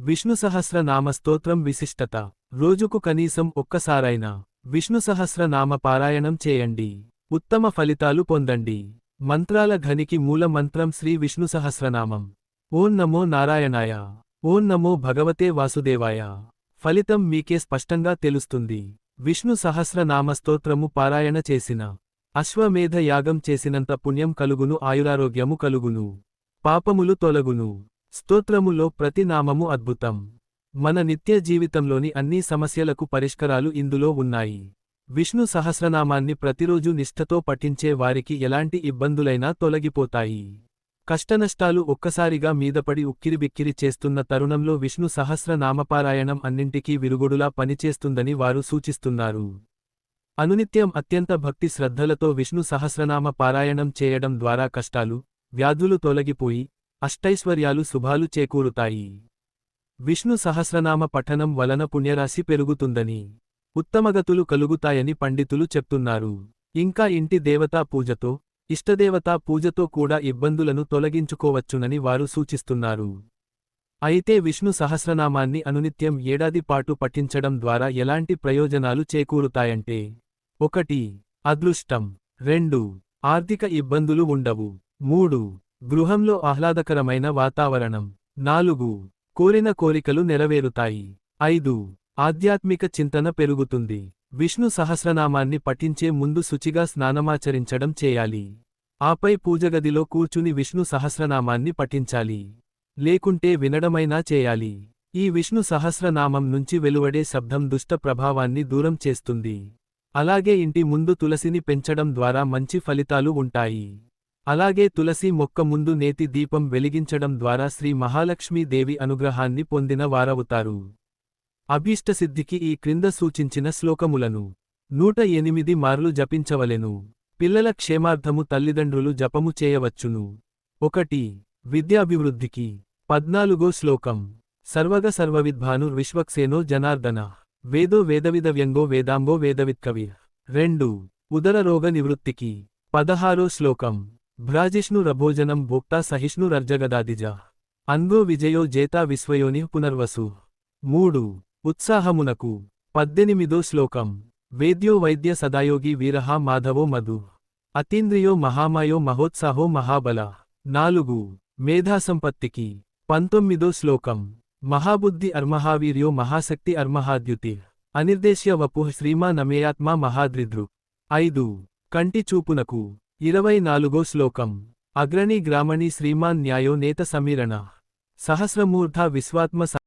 విష్ణు సహస్రనామ స్తోత్రం విశిష్టత. రోజుకు కనీసం ఒక్కసారైనా విష్ణు సహస్రనామ పారాయణం చేయండి. ఉత్తమ ఫలితాలు పొందండి. మంత్రాల ఘనికి మూల మంత్రం శ్రీ విష్ణు సహస్రనామం. ఓం నమో నారాయణాయ. ఓం నమో భగవతే వాసుదేవాయ. ఫలితం మీకే స్పష్టంగా తెలుస్తుంది. విష్ణు సహస్రనామ స్తోత్రము పారాయణ చేసిన. అశ్వమేధ యాగం చేసినంత పుణ్యం కలుగును ఆయురారోగ్యము కలుగును. పాపములు తొలగును. స్తోత్రములో ప్రతి నామము అద్భుతం. మన నిత్య జీవితంలోని అన్ని సమస్యలకు పరిష్కారాలు ఇందులో ఉన్నాయి. విష్ణు సహస్రనామాన్ని ప్రతిరోజు నిష్ఠతో పఠించే వారికి ఎలాంటి ఇబ్బందులైనా తొలగిపోతాయి. కష్టనష్టాలు ఒక్కసారిగా మీదపడి ఉక్కిరిబిక్కిరి చేస్తున్న తరుణంలో విష్ణు సహస్రనామపారాయణం అన్నింటికీ విరుగుడులా పనిచేస్తుందని వారు సూచిస్తున్నారు. అనునిత్యం అత్యంత భక్తి శ్రద్ధలతో విష్ణు సహస్రనామ పారాయణం చేయడం ద్వారా కష్టాలు వ్యాధులు తొలగిపోయి అష్టైశ్వర్యాలు శుభాలు చేకూరుతాయి. విష్ణు సహస్రనామ పఠనం వలన పుణ్యరాశి పెరుగుతుందని ఉత్తమగతులు కలుగుతాయని పండితులు చెప్తున్నారు. ఇంకా ఇంటి దేవతా పూజతో ఇష్టదేవతా పూజతో కూడా ఇబ్బందులను తొలగించుకోవచ్చునని వారు సూచిస్తున్నారు. అయితే విష్ణు సహస్రనామాన్ని అనునిత్యం ఏడాది పాటు పఠించడం ద్వారా ఎలాంటి ప్రయోజనాలు చేకూరుతాయంటే ఒకటి అదృష్టం. రెండు ఆర్థిక ఇబ్బందులు ఉండవు. మూడు గృహంలో ఆహ్లాదకరమైన వాతావరణం. నాలుగు. కోరిన కోరికలు నెరవేరుతాయి. ఐదు. ఆధ్యాత్మిక చింతన పెరుగుతుంది. విష్ణు సహస్రనామాన్ని పఠించే ముందు శుచిగా స్నానమాచరించడం చేయాలి. ఆపై పూజగదిలో కూర్చుని విష్ణు సహస్రనామాన్ని పఠించాలి. లేకుంటే వినడమైనా చేయాలి. ఈ విష్ణు సహస్రనామం నుంచి వెలువడే శబ్దం దుష్ట ప్రభావాన్ని దూరం చేస్తుంది. అలాగే ఇంటి ముందు తులసిని పెంచడం ద్వారా మంచి ఫలితాలు ఉంటాయి. అలాగే తులసి మొక్క ముందు నేతి దీపం వెలిగించడం ద్వారా శ్రీ మహాలక్ష్మీదేవి అనుగ్రహాన్ని పొందిన వారవుతారు. అభీష్టసిద్ధికి ఈ క్రింద సూచించిన శ్లోకములను నూట ఎనిమిది మార్లు జపించవలెను. పిల్లల క్షేమార్థము తల్లిదండ్రులు జపము చేయవచ్చును. ఒకటి విద్యాభివృద్ధికి. పద్నాలుగో శ్లోకం. సర్వగ సర్వవిద్భాను విశ్వక్సేనో జనార్దన. వేదో వేదవిద వ్యంగో వేదాంగో వేదవిత్కవి. రెండు ఉదర రోగ నివృత్తికి. పదహారో శ్లోకం. భ్రాజిష్ణు రభోజనం భోక్తా సహిష్ణు రర్జగదాదిజ. అంగో విజయో జేతా విశ్వయోని పునర్వసు. మూడు. ఉత్సాహమునకు. పద్దెనిమిదో శ్లోకం. వేద్యో వైద్య సదాయోగి వీరహ మాధవో మధు. అతీంద్రియో మహామాయో మహోత్సాహో మహాబల. నాలుగు. మేధాసంపత్తికి. పంతొమ్మిదో శ్లోకం. మహాబుద్ధి అర్మహావీర్యో మహాశక్తి అర్మహాద్యుతి. అనిర్దేశ్య వపుః శ్రీమా నమేయాత్మా మహాద్రిద్రు. ఐదు. కంటి చూపునకు. ఇరవై నాలుగో శ్లోకం. అగ్రణి గ్రామణి శ్రీమాన్ న్యాయో నేత సమీరణ. సహస్రమూర్ధ విశ్వాత్మ